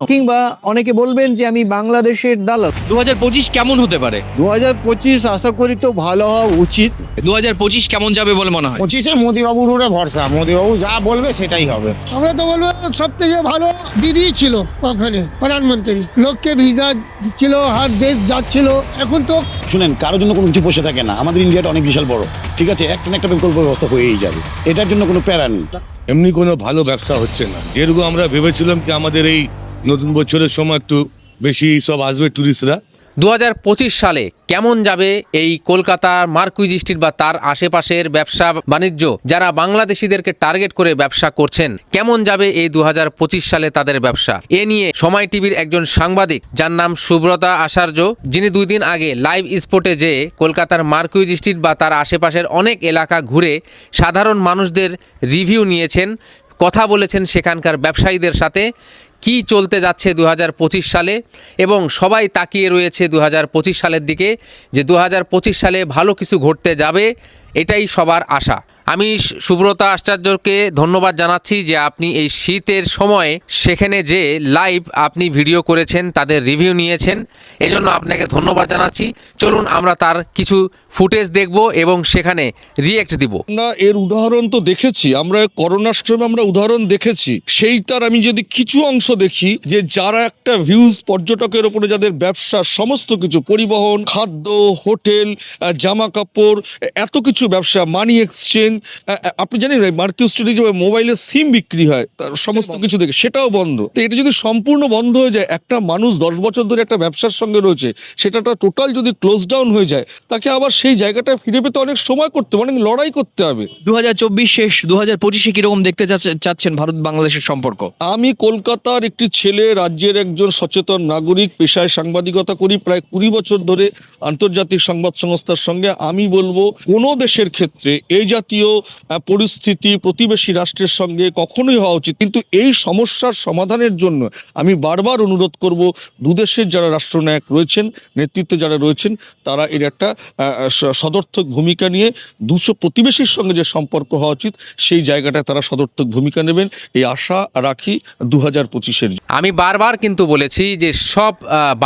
কিংবা অনেকে বলবেন যে আমি বাংলাদেশের দালাল। দু হাজার পঁচিশ কেমন হতে পারে? দু হাজার পঁচিশ আশা করি তো ভালো হওয়া উচিত। দু হাজার পঁচিশ কেমন যাবে বলে মনে হয়? পঁচিশে মোদিবাবুর উপরে ভরসা। মোদিবাবু যা বলবে সেটাই হবে। আমরা তো বলব সব থেকে ভালো দিদি ছিল ওখানে প্রধানমন্ত্রী। লোককে ভিসা দিচ্ছিল হার দেশ যাচ্ছিল এখন তো শুনেন কারোর জন্য কোনো কিছু বসে থাকে না। আমাদের ইন্ডিয়াটা অনেক বিশাল বড় ঠিক আছে? একটা না একটা বিকল্প ব্যবস্থা হয়েই যাবে। এটার জন্য কোনো প্যারা নেই। এমনি কোনো ভালো ব্যবসা হচ্ছে না। যেরকম আমরা ভেবেছিলাম কি আমাদের এই নতুন বছরের সময় একটু বেশি সব আসবে টুরিস্টরা দু সালে কেমন যাবে এই কলকাতার মার্কুইজ স্ট্রিট বা তার আশেপাশের ব্যবসা বাণিজ্য? যারা বাংলাদেশিদেরকে টার্গেট করে ব্যবসা করছেন, কেমন যাবে এই দু হাজার পঁচিশ সালে তাদের ব্যবসা? এ নিয়ে সময় টিভির একজন সাংবাদিক, যার নাম সুব্রতা আচার্য, যিনি দুই দিন আগে লাইভ স্পটে যে কলকাতার মার্কুইজ স্ট্রিট বা তার আশেপাশের অনেক এলাকা ঘুরে সাধারণ মানুষদের রিভিউ নিয়েছেন, কথা বলেছেন সেখানকার ব্যবসায়ীদের সাথে। কি চলতে যাচ্ছে দু হাজার পঁচিশ সালে এবং সবাই তাকিয়ে রয়েছে দু হাজার পঁচিশ সালের দিকে যে দু হাজার পঁচিশ সালে ভালো কিছু ঘটতে যাবে, এটাই সবার আশা। আমি সুব্রতা আশ্চর্যকে ধন্যবাদ জানাচ্ছি যে আপনি এই শীতের সময় সেখানে যে লাইভ আপনি ভিডিও করেছেন, তাদের রিভিউ নিয়েছেন। এজন্য আপনাকে ধন্যবাদ জানাচ্ছি। চলুন আমরা তার কিছু ফুটেজ দেখব এবং সেখানে রিয়েক্ট দিব। আমরা এর উদাহরণ তো দেখেছি আমরা করোনার সময় আমরা উদাহরণ দেখেছি। সেইটার আমি যদি কিছু অংশ দেখি যে যারা একটা ভিউজ পর্যটকের উপরে যাদের ব্যবসা সমস্ত কিছু পরিবহন খাদ্য হোটেল জামা কাপড় এত কিছু ব্যবসা মানি এক্সচেঞ্জ আপনি জানেন মার্কিউ স্ট্রিটে যে মোবাইলের সিম বিক্রি হয় তার সমস্ত কিছু দেখে সেটাও বন্ধ। তো এটা যদি সম্পূর্ণ বন্ধ হয়ে যায় একটা মানুষ দশ বছর ধরে একটা ব্যবসার সঙ্গে রয়েছে সেটা টোটাল যদি ক্লোজ ডাউন হয়ে যায় তাকে আবার সেই জায়গাটা ফিরে পেতে অনেক সময় করতে হবে অনেক লড়াই করতে হবে। দু হাজার শেষ দু হাজার পঁচিশে কীরকম দেখতে চাচ্ছেন ভারত বাংলাদেশের সম্পর্ক? আমি কলকাতার একটি ছেলে রাজ্যের একজন সচেতন নাগরিক পেশায় সাংবাদিকতা করি প্রায় কুড়ি বছর ধরে আন্তর্জাতিক সংবাদ সংস্থার সঙ্গে আমি বলব কোনো দেশের ক্ষেত্রে এই জাতীয় পরিস্থিতি প্রতিবেশী রাষ্ট্রের সঙ্গে কখনোই হওয়া উচিত। কিন্তু এই সমস্যার সমাধানের জন্য আমি বারবার অনুরোধ করব দুদেশের যারা রাষ্ট্রনায়ক রয়েছেন নেতৃত্বে যারা রয়েছেন তারা এর একটা সদর্থক ভূমিকা নিয়ে দুশো প্রতিবেশীর সঙ্গে যে সম্পর্ক হওয়া উচিত, সেই জায়গাটায় তারা সদর্থক ভূমিকা নেবেন। এই আশা রাখি দু হাজার পঁচিশের আমি বারবার কিন্তু বলেছি যে সব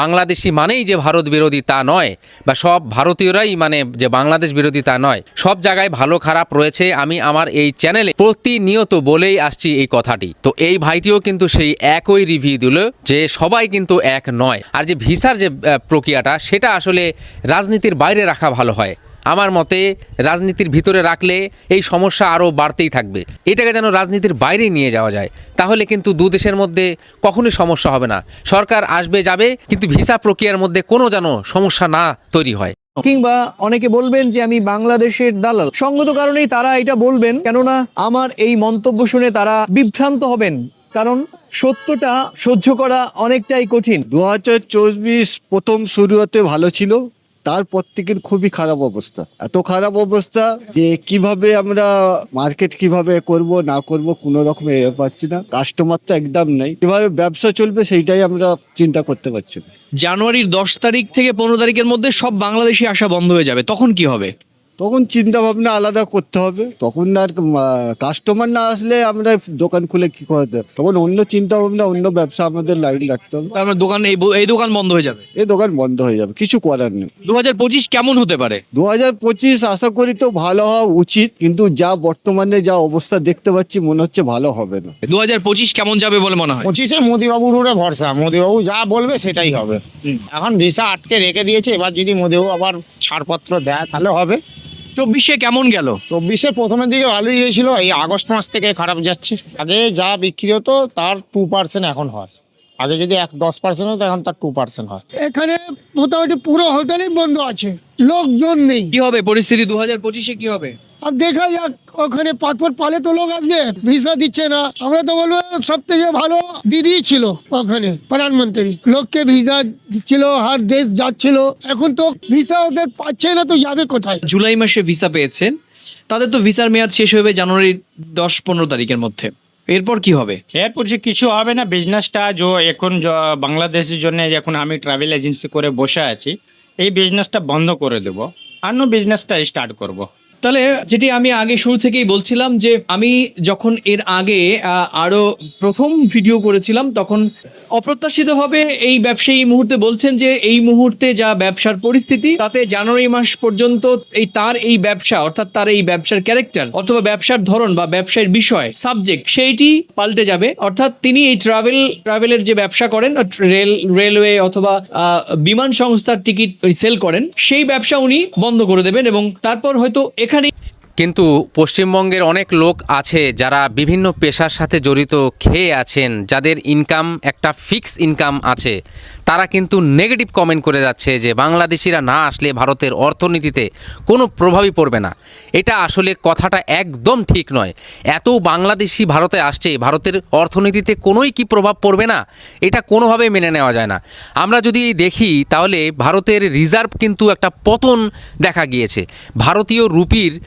বাংলাদেশি মানেই যে ভারত বিরোধী তা নয়, বা সব ভারতীয়রাই মানে যে বাংলাদেশ বিরোধী তা নয়। সব জায়গায় ভালো খারাপ রয়েছে। আমি আমার এই চ্যানেলে প্রতিনিয়ত বলেই আসছি এই কথাটি। তো এই ভাইটিও কিন্তু সেই একই রিভিউ দিল যে সবাই কিন্তু এক নয়। আর যে ভিসার যে প্রক্রিয়াটা, সেটা আসলে রাজনীতির বাইরে রাখা ভালো হয় আমার মতে রাজনীতির ভিতরে রাখলে এই সমস্যা আরও বাড়তেই থাকবে। এটাকে যেন রাজনীতির বাইরে নিয়ে যাওয়া যায়। তাহলে কিন্তু দু দেশের মধ্যে কখনোই সমস্যা হবে না। সরকার আসবে যাবে কিন্তু ভিসা প্রক্রিয়ার মধ্যে কোনো যেন সমস্যা না তৈরি হয়। কিংবা অনেকে বলবেন যে আমি বাংলাদেশের দালাল। সঙ্গত কারণেই তারা এটা বলবেন কেননা আমার এই মন্তব্য শুনে তারা বিভ্রান্ত হবেন। কারণ সত্যটা সহ্য করা অনেকটাই কঠিন। দু হাজার চব্বিশ প্রথম শুরুতে ভালো ছিল। তারপর থেকে খুবই খারাপ অবস্থা। এত খারাপ অবস্থা যে কীভাবে আমরা মার্কেট কীভাবে করব, না করব, কোনো রকম এ পাচ্ছি না। কাস্টমার তো একদম নেই। কীভাবে ব্যবসা চলবে সেইটাই আমরা চিন্তা করতে পারছি না। জানুয়ারির দশ তারিখ থেকে পনেরো তারিখের মধ্যে সব বাংলাদেশি আসা বন্ধ হয়ে যাবে। তখন কি হবে? তখন চিন্তা ভাবনা আলাদা করতে হবে। তখন আর কাস্টমার না আসলে আমরা দোকান খুলে কি করতে হবে? তখন অন্য চিন্তা ভাবনা অন্য ব্যবসা আমাদের লাইন রাখতে হবে। তার মানে দোকান এই ব- এই দোকান বন্ধ হয়ে যাবে? এই দোকান বন্ধ হয়ে যাবে কিছু করার নেই। দু হাজার পঁচিশ কেমন হতে পারে? দু হাজার পঁচিশ আশা করি তো ভালো হওয়া উচিত কিন্তু যা বর্তমানে যা অবস্থা দেখতে পাচ্ছি মনে হচ্ছে ভালো হবে না। দু হাজার পঁচিশ কেমন যাবে বলে মনে হয়? পঁচিশে মোদিবাবুর উপরে ভরসা মোদিবাবু যা বলবে সেটাই হবে। এখন ভিসা আটকে রেখে দিয়েছে এবার যদি মোদিবাবু আবার ছাড়পত্র দেয় তাহলে হবে। চব্বিশে কেমন গেল? চব্বিশে প্রথমের দিকে ভালোই গিয়েছিল এই আগস্ট মাস থেকে খারাপ যাচ্ছে। আগে যা বিক্রি হতো, তার টু পার্সেন্ট এখন হয়। আগে যদি এক দশ পার্সেন্ট হতো এখন তার টু পার্সেন্ট হয়। এখানে মোটামুটি পুরো হোটেলই বন্ধ আছে লোকজন নেই। কি হবে পরিস্থিতি দু হাজার পঁচিশে কি হবে? আর দেখা যাক ওখানে পাসপোর্ট পালে তো লোক আসবে ভিসা দিচ্ছে না। আমরা তো বলব সব থেকে ভালো দিদি ছিল ওখানে প্রধানমন্ত্রী। লোককে ভিসা দিচ্ছিল হার দেশ যাচ্ছিল। এখন তো ভিসা ওদের পাচ্ছে না তো যাবে কোথায়? জুলাই মাসে ভিসা পেয়েছেন। তাদের তো ভিসার মেয়াদ শেষ হবে জানুয়ারির দশ পনেরো তারিখের মধ্যে। এরপর কি হবে? এরপর যে কিছু হবে না বিজনেসটা যে এখন বাংলাদেশের জন্য এখন আমি ট্রাভেল এজেন্সি করে বসে আছি এই বিজনেসটা বন্ধ করে দেব অন্য বিজনেসটা স্টার্ট করব। তাহলে যেটি আমি আগে শুরু থেকেই বলছিলাম যে আমি যখন এর আগে আরও আরও প্রথম ভিডিও করেছিলাম তখন অপ্রত্যাশিতভাবে এই ব্যবসায়ী এই মুহূর্তে বলছেন যে এই মুহূর্তে যা ব্যবসার পরিস্থিতি, তাতে জানুয়ারি মাস পর্যন্ত এই তার এই ব্যবসা, অর্থাৎ তার এই ব্যবসার ক্যারেক্টার অথবা ব্যবসার ধরন বা ব্যবসার বিষয় সাবজেক্ট সেইটি পাল্টে যাবে। অর্থাৎ তিনি এই ট্রাভেল ট্রাভেলের যে ব্যবসা করেন রেল রেলওয়ে অথবা বিমান সংস্থার টিকিট সেল করেন, সেই ব্যবসা উনি বন্ধ করে দেবেন এবং তারপর হয়তো এখানে কিন্তু পশ্চিমবঙ্গের অনেক লোক আছে যারা বিভিন্ন পেশার সাথে জড়িত খেয়ে আছেন, যাদের ইনকাম একটা ফিক্স ইনকাম আছে। তারা কিন্তু নেগেটিভ কমেন্ট করে যাচ্ছে যে বাংলাদেশিরা না আসলে ভারতের অর্থনীতিতে কোনো প্রভাবই পড়বে না। এটা আসলে কথাটা একদম ঠিক নয়। এত বাংলাদেশি ভারতে আসছে, ভারতের অর্থনীতিতে কোনোই কি প্রভাব পড়বে না? এটা কোনোভাবেই মেনে নেওয়া যায় না। আমরা যদি দেখি, তাহলে ভারতের রিজার্ভ কিন্তু একটা পতন দেখা গিয়েছে। ভারতীয় রুপির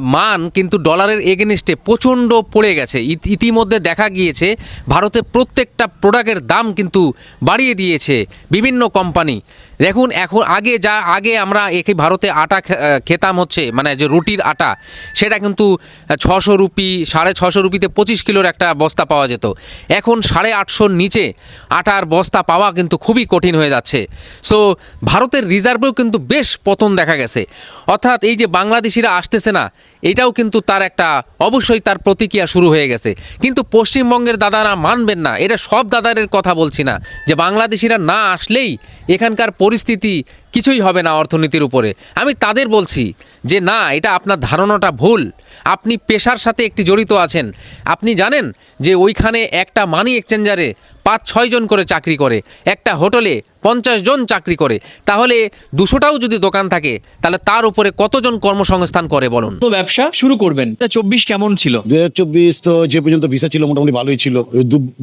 মান কিন্তু ডলারের এগেনস্টে প্রচণ্ড পড়ে গেছে। ইত- ইতিমধ্যে দেখা গিয়েছে, ভারতে প্রত্যেকটা প্রোডাক্টের দাম কিন্তু বাড়িয়ে দিয়েছে বিভিন্ন কোম্পানি দেখুন, এখন আগে যা, আগে আমরা একে ভারতে আটা খেতাম হচ্ছে মানে যে রুটির আটা, সেটা কিন্তু ছশো রুপি, সাড়ে ছশো রুপিতে পঁচিশ কিলোর একটা বস্তা পাওয়া যেত। এখন সাড়ে আটশোর নিচে আটার বস্তা পাওয়া কিন্তু খুবই কঠিন হয়ে যাচ্ছে। সো ভারতের রিজার্ভেও কিন্তু বেশ পতন দেখা গেছে। অর্থাৎ এই যে বাংলাদেশিরা আসতেছে না, এটাও কিন্তু তার একটা, অবশ্যই তার প্রতিক্রিয়া শুরু হয়ে গেছে। কিন্তু পশ্চিমবঙ্গের দাদারা মানবেন না, এটা সব দাদারের কথা বলছি না, যে বাংলাদেশিরা না আসলেই এখানকার পরিস্থিতি কিছুই হবে না অর্থনীতির উপরে। আমি তাদের বলছি যে না, এটা আপনার ধারণাটা ভুল। আপনি পেশার সাথে একটি জড়িত আছেন। আপনি জানেন যে ওইখানে একটা মানি এক্সচেঞ্জারে পাঁচ ছয় জন করে চাকরি করে একটা হোটেলে পঞ্চাশ জন চাকরি করে তাহলে দুশোটাও যদি দোকান থাকে তাহলে তার উপরে কতজন কর্মসংস্থান করে বলুন? ব্যবসা শুরু করবেন। চব্বিশ কেমন ছিল? দু হাজার চব্বিশ তো যে পর্যন্ত ভিসা ছিল মোটামুটি ভালোই ছিল।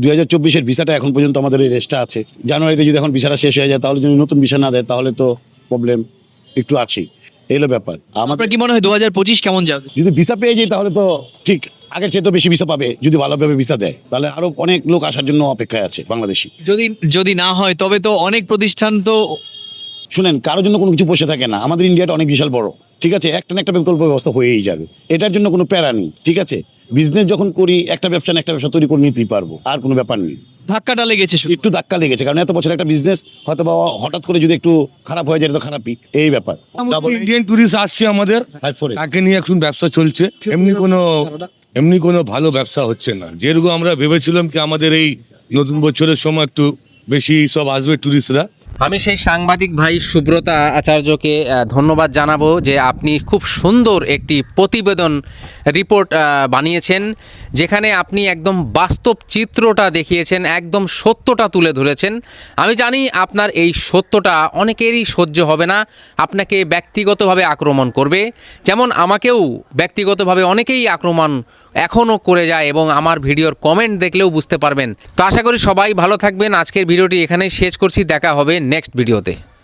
দু হাজার চব্বিশের ভিসাটা এখন পর্যন্ত আমাদের এই রেস্টটা আছে। জানুয়ারিতে যদি এখন ভিসাটা শেষ হয়ে যায় তাহলে যদি নতুন ভিসা না দেয় তাহলে তো প্রবলেম একটু আছেই। এই হলো ব্যাপার আমার কি মনে হয় দু হাজার পঁচিশ কেমন যাবে? যদি ভিসা পেয়ে যাই তাহলে তো ঠিক। আগের চেয়ে তো বেশি ভিসা পাবে যদি ভালোভাবে ভিসা দেয়। তাহলে আরও অনেক লোক আসার জন্য অপেক্ষায় আছে বাংলাদেশি। যদি যদি না হয় তবে তো অনেক প্রতিষ্ঠান তো শুনেন কারোর জন্য কোনো কিছু বসে থাকে না। আমাদের ইন্ডিয়াটা অনেক বিশাল বড় ঠিক আছে? একটা না একটা বিকল্প ব্যবস্থা হয়েই যাবে। এটার জন্য কোনো প্যারা নেই ঠিক আছে? বিজনেস যখন করি একটা ব্যবসা না একটা ব্যবসা তৈরি করে নিতেই পারব আর কোনো ব্যাপার নেই। ধাক্কাটা লেগেছে। একটু ধাক্কা লেগেছে কারণ এত বছর একটা বিজনেস হয়তো বা হঠাৎ করে যদি একটু খারাপ হয়ে যায় এটা তো খারাপই এই ব্যাপার। ইন্ডিয়ান টুরিস্ট আসছে আমাদের তাকে নিয়ে এখন ব্যবসা চলছে। এমনি কোনো এমনি কোনো ভালো ব্যবসা হচ্ছে না। যেরকম আমরা ভেবেছিলাম কি আমাদের এই নতুন বছরের সময় একটু বেশি সব আসবে টুরিস্টরা আমি সেই সাংবাদিক ভাই সুব্রতা আচার্যকে ধন্যবাদ জানাব যে আপনি খুব সুন্দর একটি প্রতিবেদন রিপোর্ট বানিয়েছেন, যেখানে আপনি একদম বাস্তব চিত্রটা দেখিয়েছেন, একদম সত্যটা তুলে ধরেছেন। আমি জানি আপনার এই সত্যটা অনেকেরই সহ্য হবে না, আপনাকে ব্যক্তিগতভাবে আক্রমণ করবে। যেমন আমাকেও ব্যক্তিগতভাবে অনেকেই আক্রমণ এখনও করে যায় এবং আমার ভিডিওর কমেন্ট দেখলেও বুঝতে পারবেন। তো আশা করি সবাই ভালো থাকবেন। আজকের ভিডিওটি এখানেই শেষ করছি। দেখা হবে নেক্সট ভিডিওতে